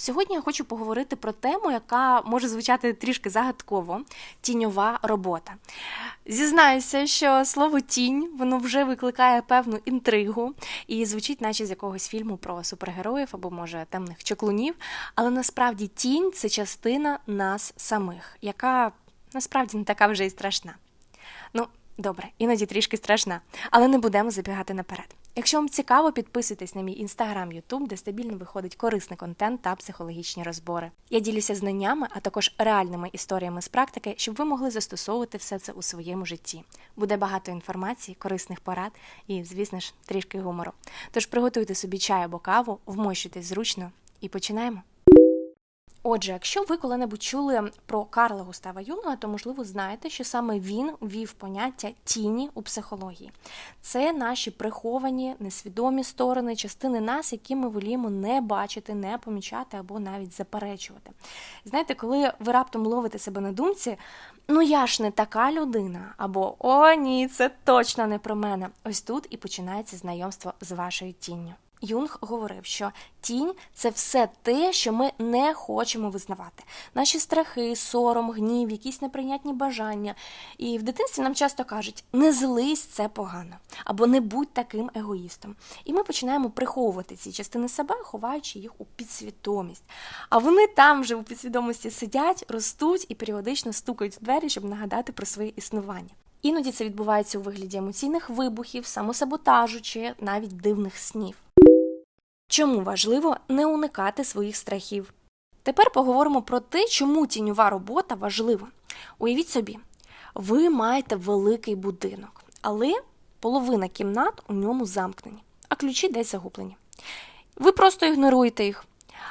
Сьогодні я хочу поговорити про тему, яка може звучати трішки загадково тіньова робота. Зізнаюся, що слово тінь воно вже викликає певну інтригу і звучить, наче з якогось фільму про супергероїв або, може, темних чоклунів. Але насправді тінь це частина нас самих, яка насправді не така вже й страшна. Ну, добре, іноді трішки страшна, але не будемо забігати наперед. Якщо вам цікаво, підписуйтесь на мій інстаграм, Ютуб, де стабільно виходить корисний контент та психологічні розбори. Я ділюся знаннями, а також реальними історіями з практики, щоб ви могли застосовувати все це у своєму житті. Буде багато інформації, корисних порад і, звісно ж, трішки гумору. Тож приготуйте собі чай або каву, вмощуйтесь зручно і починаємо. Отже, якщо ви коли-небудь чули про Карла Густава Юнга, то можливо знаєте, що саме він ввів поняття тіні у психології. Це наші приховані, несвідомі сторони, частини нас, які ми воліємо не бачити, не помічати або навіть заперечувати. Знаєте, коли ви раптом ловите себе на думці, ну я ж не така людина, або о, ні, це точно не про мене. Ось тут і починається знайомство з вашою тінню. Юнг говорив, що тінь це все те, що ми не хочемо визнавати. Наші страхи, сором, гнів, якісь неприйнятні бажання. І в дитинстві нам часто кажуть, не злись, це погано, або не будь таким егоїстом. І ми починаємо приховувати ці частини себе, ховаючи їх у підсвідомість. А вони там вже у підсвідомості сидять, ростуть і періодично стукають в двері, щоб нагадати про своє існування. Іноді це відбувається у вигляді емоційних вибухів, самосаботажу чи навіть дивних снів. Чому важливо не уникати своїх страхів? Тепер поговоримо про те, чому тіньова робота важлива. Уявіть собі, ви маєте великий будинок, але половина кімнат у ньому замкнені, а ключі десь загублені. Ви просто ігноруєте їх.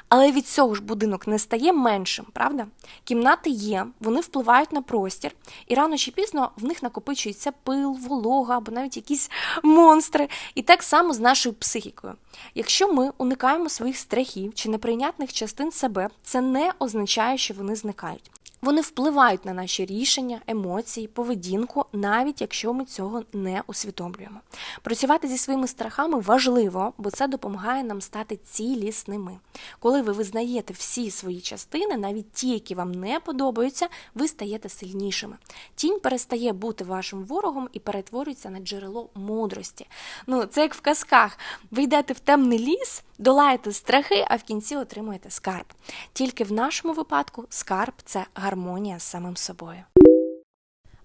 Але від цього ж будинок не стає меншим, правда? Кімнати є, вони впливають на простір, і рано чи пізно в них накопичується пил, волога або навіть якісь монстри. І так само з нашою психікою. Якщо ми уникаємо своїх страхів чи неприйнятних частин себе, це не означає, що вони зникають. Вони впливають на наші рішення, емоції, поведінку, навіть якщо ми цього не усвідомлюємо. Працювати зі своїми страхами важливо, бо це допомагає нам стати цілісними. Коли ви визнаєте всі свої частини, навіть ті, які вам не подобаються, ви стаєте сильнішими. Тінь перестає бути вашим ворогом і перетворюється на джерело мудрості. Ну, це як в казках. Ви йдете в темний ліс, долаєте страхи, а в кінці отримуєте скарб. Тільки в нашому випадку скарб це гармонія з самим собою.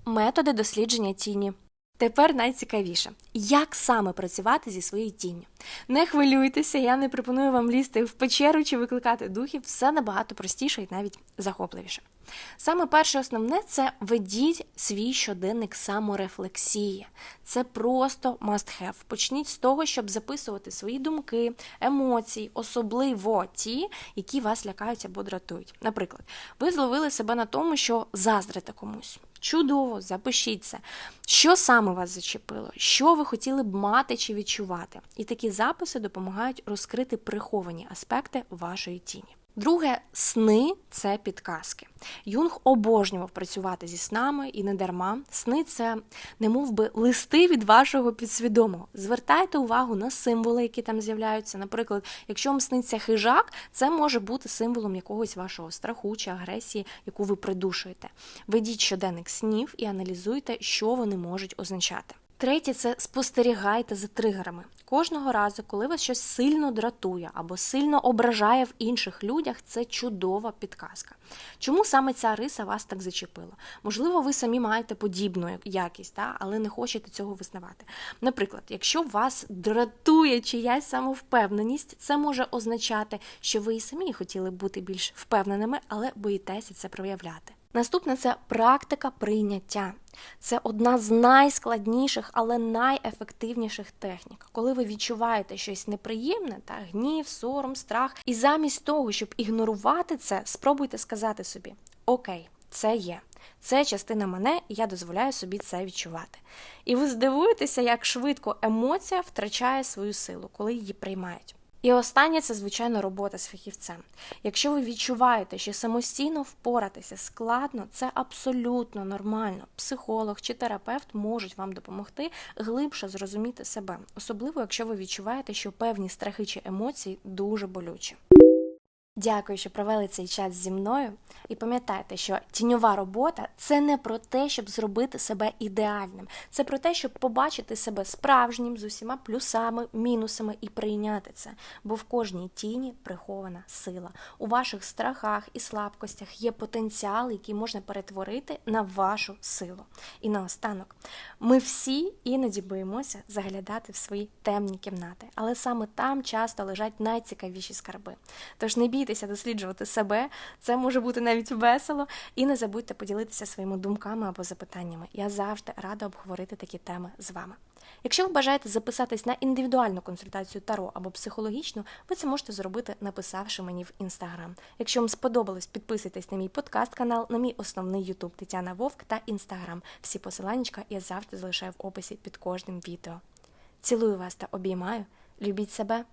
Методи дослідження тіні. Тепер найцікавіше, як саме працювати зі своєю тінню. Не хвилюйтеся, я не пропоную вам лізти в печеру чи викликати духів, все набагато простіше і навіть захопливіше. Саме перше основне це ведіть свій щоденник саморефлексії. Це просто must have. Почніть з того, щоб записувати свої думки, емоції, особливо ті, які вас лякають або дратують. Наприклад, ви зловили себе на тому, що заздрите комусь. Чудово, запишіться. Що саме вас зачепило? Що ви хотіли б мати чи відчувати? І такі записи допомагають розкрити приховані аспекти вашої тіні. Друге, сни це підказки. Юнг обожнював працювати зі снами і не дарма. Сни це не мов би листи від вашого підсвідомого. Звертайте увагу на символи, які там з'являються. Наприклад, якщо вам сниться хижак, це може бути символом якогось вашого страху чи агресії, яку ви придушуєте. Ведіть щоденник снів і аналізуйте, що вони можуть означати. Третє це спостерігайте за тригерами. Кожного разу, коли вас щось сильно дратує або сильно ображає в інших людях, це чудова підказка. Чому саме ця риса вас так зачепила? Можливо, ви самі маєте подібну якість, та, але не хочете цього визнавати. Наприклад, якщо вас дратує чиясь самовпевненість, це може означати, що ви і самі хотіли бути більш впевненими, але боїтеся це проявляти. Наступне це практика прийняття. Це одна з найскладніших, але найефективніших технік, коли ви відчуваєте щось неприємне, та гнів, сором, страх, і замість того, щоб ігнорувати це, спробуйте сказати собі: Окей, це є. Це частина мене, і я дозволяю собі це відчувати. І ви здивуєтеся, як швидко емоція втрачає свою силу, коли її приймають. І останнє це, звичайно, робота з фахівцем. Якщо ви відчуваєте, що самостійно впоратися складно, це абсолютно нормально. Психолог чи терапевт можуть вам допомогти глибше зрозуміти себе, особливо якщо ви відчуваєте, що певні страхи чи емоції дуже болючі. Дякую, що провели цей час зі мною. І пам'ятайте, що тіньова робота це не про те, щоб зробити себе ідеальним. Це про те, щоб побачити себе справжнім з усіма плюсами, мінусами і прийняти це. Бо в кожній тіні прихована сила. У ваших страхах і слабкостях є потенціал, який можна перетворити на вашу силу. І наостанок, ми всі іноді боїмося заглядати в свої темні кімнати, але саме там часто лежать найцікавіші скарби. Тож не бійтеся досліджувати себе, це може бути навіть весело, і не забудьте поділитися своїми думками або запитаннями. Я завжди рада обговорити такі теми з вами. Якщо ви бажаєте записатись на індивідуальну консультацію Таро або психологічну, ви це можете зробити, написавши мені в інстаграм. Якщо вам сподобалось, підписуйтесь на мій подкаст канал, на мій основний Ютуб Тетяна Вовк та інстаграм. Всі посилання я завжди залишаю в описі під кожним відео. Цілую вас та обіймаю. Любіть себе.